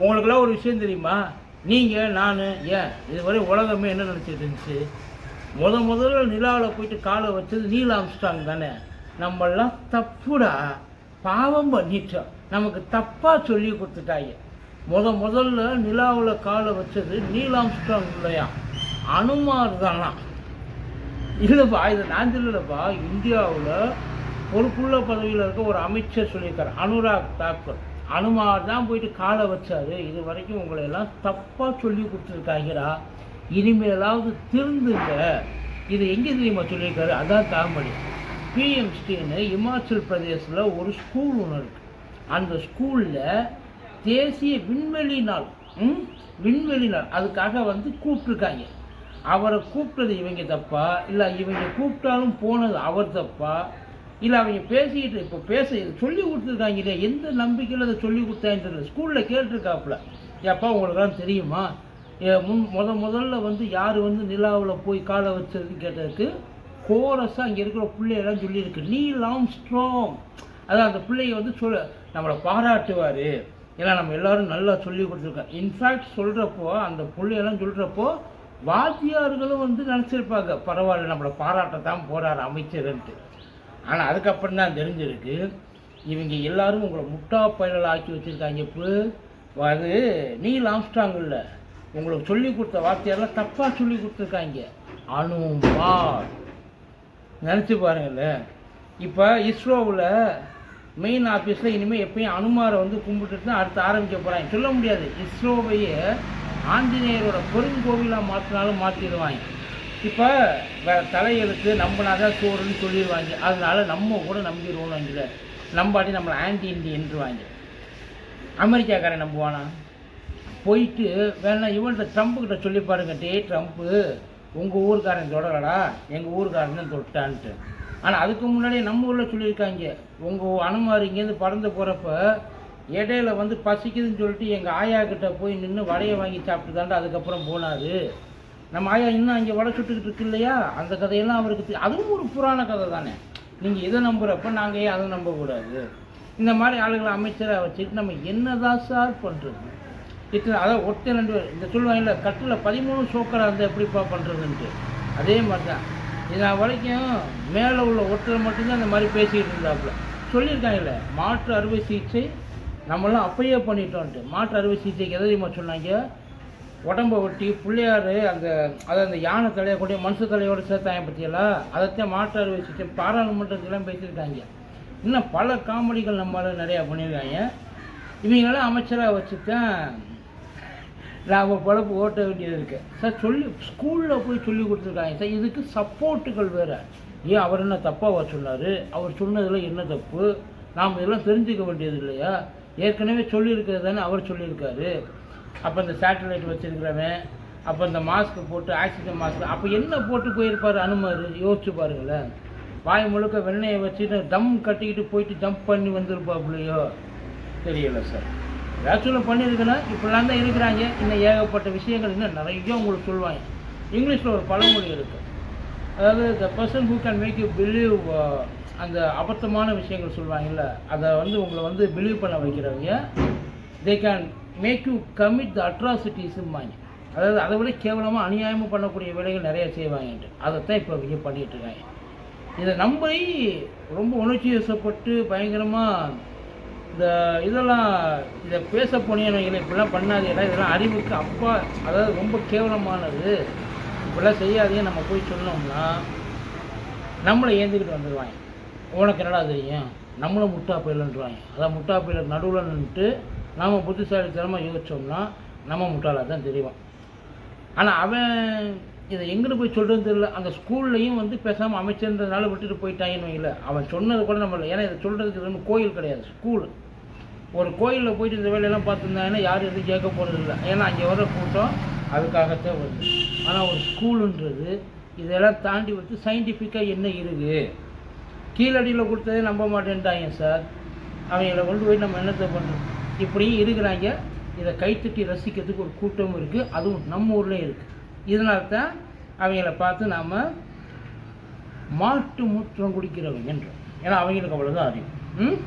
உங்களுக்கெல்லாம் ஒரு விஷயம் தெரியுமா? நீங்கள் நான் ஏன்? இதுவரை உலகமே என்ன நினச்சிட்டு இருந்துச்சு? முத முதல்ல நிலாவில் போயிட்டு காலை வச்சது நீல அமிச்சிட்டாங்க தானே? நம்மெல்லாம் தப்புடா பாவம் பண்ணிட்டோம். நமக்கு தப்பாக சொல்லி கொடுத்துட்டாங்க. முத முதல்ல நிலாவில் காலை வச்சது நீலாம்ஸ்டாங் இல்லையா? அனுமார் தானா? இல்லைப்பா இது நான் சொல்லலப்பா. இந்தியாவில் பொறுப்புள்ள பதவியில் இருக்க ஒரு அமைச்சர் சொல்லியிருக்கார் அனுராக் தாக்கூர். அனுமார் தான் போயிட்டு காலை வச்சாரு. இது வரைக்கும் உங்களை எல்லாம் தப்பாக சொல்லி கொடுத்துருக்காங்கடா. இனிமேலாவது திருந்துங்க. இது எங்கே தெரியுமா சொல்லியிருக்காரு? அதான் தாமடி பிஎம்ஸ்டின்னு இமாச்சல் பிரதேசில் ஒரு ஸ்கூல் ஒன்று இருக்குது அந்த ஸ்கூலில் தேசிய விண்வெளி நாள் ம்? விண்வெளி நாள். அதுக்காக வந்து கூப்பிட்ருக்காங்க அவரை கூப்பிட்டது இவங்க தப்பா? இல்லை இவங்க கூப்பிட்டாலும் போனது அவர் தப்பா? இல்லை அவங்க பேசிக்கிட்டு இப்போ பேச சொல்லி கொடுத்துருக்காங்களே எந்த நம்பிக்கையில் அதை சொல்லி கொடுத்தாங்கன்னு ஸ்கூலில் கேட்டிருக்காப்புல. ஏப்பா உங்களுக்குலாம் தெரியுமா? ஏ, முன் முத முதல்ல வந்து யார் வந்து நிலாவில் போய் காலை வச்சதுன்னு கேட்டதுக்கு கோரஸாக அங்கே இருக்கிற பிள்ளையெல்லாம் சொல்லியிருக்கு. நீ லாங் ஸ்ட்ராங் அதான் அந்த பிள்ளைய வந்து சொல்ல நம்மளை பாராட்டுவார். ஏன்னா நம்ம எல்லாரும் நல்லா சொல்லி கொடுத்துருக்கோம். இன்ஃபேக்ட் சொல்கிறப்போ அந்த பிள்ளையெல்லாம் சொல்கிறப்போ வாத்தியார்களும் வந்து நினச்சிருப்பாங்க பரவாயில்ல நம்மளை பாராட்ட தான் போகிறார் அமைச்சர்ன்ட்டு. ஆனால் அதுக்கப்புறம் தான் தெரிஞ்சிருக்கு. இவங்க எல்லாரும் உங்களை முட்டா பயனில் ஆக்கி வச்சுருக்காங்க இப்போ அது நீ லாம்ஸ்டாங் இல்லை உங்களுக்கு சொல்லி கொடுத்த வார்த்தையெல்லாம் தப்பாக சொல்லி கொடுத்துருக்காங்க. அனுமார் நினச்சி பாருங்களேன் இப்போ இஸ்ரோவில் மெயின் ஆஃபீஸில் இனிமேல் எப்பயும் அனுமாரை வந்து கும்பிட்டுட்டு தான் அடுத்து ஆரம்பிக்க போகிறாங்க சொல்ல முடியாது. இஸ்ரோவையே ஆஞ்சநேயரோட பெருங்கோவிலாக மாற்றினாலும் மாற்றிடுவாங்க இப்போ வேறு தலையெழுத்து நம்பினாதான் சோறுன்னு சொல்லிடுவாங்க அதனால நம்ம கூட நம்பிடுவோம் நம்பாட்டி நம்மளை ஆன்டி இண்டியன்றுவாங்க அமெரிக்காக்காரன் நம்புவானா? போயிட்டு வேணா இவன்கிட்ட ட்ரம்ப்புக்கிட்ட சொல்லி பாருங்க. டே ட்ரம்ப்பு உங்கள் ஊருக்காரன் தொடரடா. எங்கள் ஊருக்காரன் தொட்டான்ட்டு. ஆனால் அதுக்கு முன்னாடியே நம்ம ஊரில் சொல்லியிருக்காங்க. உங்கள் அனுமார் இங்கேருந்து பறந்து போகிறப்ப இடையில வந்து பசிக்குதுன்னு சொல்லிட்டு எங்கள் ஆயா கிட்ட போய் நின்று வடையை வாங்கி சாப்பிட்டு தாண்டா அதுக்கப்புறம் போனாரு. நம்ம ஆயா இன்னும் அங்கே வடை சுட்டுக்கிட்டு இருக்கு இல்லையா? அந்த கதையெல்லாம் அவருக்கு அதுவும் ஒரு புராண கதை தானே. நீங்கள் இதை நம்புகிறப்ப நாங்கள் ஏன் அதை நம்பக்கூடாது. இந்த மாதிரி ஆளுகளை அமைச்சராக வச்சுட்டு நம்ம என்னதான் சார் பண்ணுறது இத்தனை அதாவது ஒருத்தர் ரெண்டு பேர் இந்த சொல்லுவாங்கல்ல கட்டில் பதிமூணு சோக்கராக இருந்தால் எப்படிப்பா பண்ணுறதுன்ட்டு அதே மாதிரி தான் இது வரைக்கும் மேலே உள்ள ஒருத்தர் மட்டும்தான் இந்த மாதிரி பேசிக்கிட்டு இருந்தாப்புல. சொல்லியிருக்காங்கல்ல மாற்று அறுவை சிகிச்சை நம்மளாம் அப்பயே பண்ணிட்டோன்ட்டு. மாற்று அறுவை சிகிச்சைக்கு எதை தெரியுமா சொன்னாங்க? உடம்பை ஒட்டி பிள்ளையார் அந்த அதை அந்த யானை தலையை கூட மனுஷ தலையோடு சேர்த்தாங்க பற்றியெல்லாம் அதைத்தான் மாற்றார் வச்சுட்டு பாராளுமன்றத்துலாம் பேசியிருக்காங்க இன்னும் பல காமெடிகள் நம்மளால் நிறையா பண்ணியிருக்காங்க. இவங்களாம் அமைச்சராக வச்சு தான் நாம் பொழப்பு ஓட்ட வேண்டியது இருக்குது சார் சொல்லி ஸ்கூலில் போய் சொல்லி கொடுத்துருக்காங்க. சார் இதுக்கு சப்போர்ட்டுகள் வேறு. ஏன் அவர் என்ன தப்பாக சொன்னார்? அவர் சொன்னதில் என்ன தப்பு? நாம் இதெல்லாம் தெரிஞ்சுக்க வேண்டியது இல்லையா? ஏற்கனவே சொல்லியிருக்கிறது தானே அவர் சொல்லியிருக்காரு. அப்போ இந்த சேட்டலைட் வச்சுருக்கிறவன் அப்போ இந்த மாஸ்க் போட்டு ஆக்சிஜன் மாஸ்க் அப்போ என்ன போட்டு போயிருப்பார் அனுமார்? யோசிச்சு பாருங்களேன். வாய் முழுக்க வெண்ணெயை வச்சுட்டு தம் கட்டிக்கிட்டு போயிட்டு ஜம்ப் பண்ணி வந்திருப்பாப்புலையோ தெரியல சார் ஏதாச்சும் பண்ணியிருக்குன்னா இப்படிலாம் தான் இருக்கிறாங்க. இன்னும் ஏகப்பட்ட விஷயங்கள் இன்னும் நிறைய உங்களுக்கு சொல்லுவாங்க. இங்கிலீஷில் ஒரு பழமொழி இருக்குது அதாவது the person who can make you believe அந்த அபத்தமான விஷயங்கள் சொல்லுவாங்கல்ல அதை வந்து உங்களை வந்து பிலீவ் பண்ண வைக்கிறவங்க they can make you commit the அட்ராசிட்டிஸும்பாங்க அதாவது அதை விட கேவலமாக அநியாயமாக பண்ணக்கூடிய வேலைகள் நிறைய செய்வாங்கன்ட்டு அதைத்தான் இப்போ இங்கே பண்ணிகிட்டு இருக்காங்க. இதை நம்பி ரொம்ப உணர்ச்சி வசப்பட்டு பயங்கரமாக இந்த இதெல்லாம் இதை பேச போனீங்க இப்படிலாம் பண்ணாதீங்களா இதெல்லாம் அறிவுக்கு அப்பா அதாவது ரொம்ப கேவலமானது. இப்படிலாம் செய்யாதீங்க நம்ம போய் சொன்னோம்னா நம்மளை ஏந்திக்கிட்டு வந்துடுவாங்க உனக்கு என்னடா தெரியும்? நம்மளும் முட்டா பயிலன்றாங்க அதான் முட்டா பயிலுக்கு நடுவில் நின்றுட்டு நாம் புத்திசாலித்தனமாக யோசித்தோம்னா நம்ம முட்டாளாக தான் தெரியும். ஆனால் அவன் இதை எங்கிட்டு போய் சொல்கிறது தெரியல. அந்த ஸ்கூல்லையும் வந்து பேசாமல் அமைச்சர்ன்றதுனால விட்டுட்டு போயிட்டாங்கன்னு வைங்கள அவன் சொன்னது கூட நம்ம ஏன்னா இதை சொல்கிறதுக்கு ஒன்றும் கோயில் கிடையாது ஸ்கூல். ஒரு கோயிலில் போயிட்டு இந்த வேலையெல்லாம் பார்த்துருந்தாங்கன்னா யாரும் எதுவும் கேட்க போகிறது இல்லை. ஏன்னா அங்கே வர கூட்டம் அதுக்காகத்தான் வருது. ஆனால் ஒரு ஸ்கூலுன்றது இதெல்லாம் தாண்டி வந்து சயின்டிஃபிக்காக என்ன இருக்குது கீழடியில் கொடுத்ததே நம்ப மாட்டேன்ட்டாங்க சார். அவங்கள கொண்டு போய் நம்ம என்னத்தை பண்ணுறோம் இப்படியும் இருக்கிறாங்க. இதை கைத்தட்டி ரசிக்கிறதுக்கு ஒரு கூட்டமும் இருக்குது அதுவும் நம்ம ஊர்லேயும் இருக்குது இதனால தான் அவங்கள பார்த்து நாம் மாட்டு மூத்திரம் குடிக்கிறவங்க என்றோம் ஏன்னா அவங்களுக்கு அவ்வளோதான் அறிவு. ம்?